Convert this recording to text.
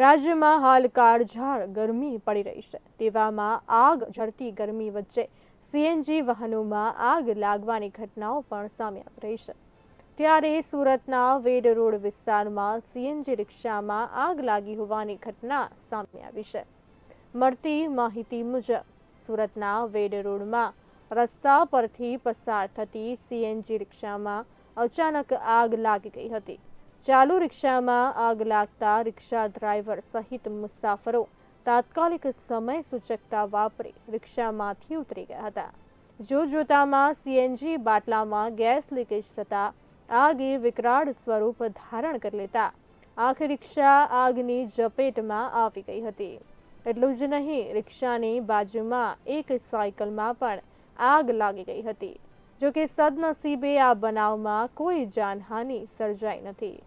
રાજ્યમાં હાલ કાળઝાળ ગરમી પડી રહી છે. તેવામાં આગ ઝરતી ગરમી વચ્ચે સીએનજી વાહનોમાં આગ લાગવાની ઘટનાઓ પણ સામે આવી રહી છે. ત્યારે સુરતના વેડ રોડ વિસ્તારમાં સીએનજી રિક્ષામાં આગ લાગી હોવાની ઘટના સામે આવી છે. મળતી માહિતી મુજબ, સુરતના વેડ રોડમાં રસ્તા પરથી પસાર થતી સીએનજી રિક્ષામાં અચાનક આગ લાગી ગઈ હતી. ચાલુ રિક્ષામાં આગ લાગતા રિક્ષા ડ્રાઈવર સહિત મુસાફરો તાત્કાલિક સમય સૂચકતા વાપરી રિક્ષામાંથી ઉતરી ગયા હતા. જોતજોતામાં સીએનજી બાટલામાં ગેસ લીકેજ થતાં આગે વિકરાળ સ્વરૂપ ધારણ કરી લેતા આખી રિક્ષા આગની ઝપેટમાં આવી ગઈ હતી. એટલું જ નહીં, રિક્ષાની બાજુમાં એક સાયકલમાં પણ આગ લાગી ગઈ હતી. જો કે સદનસીબે આ બનાવમાં કોઈ જાનહાનિ સર્જાઈ નથી.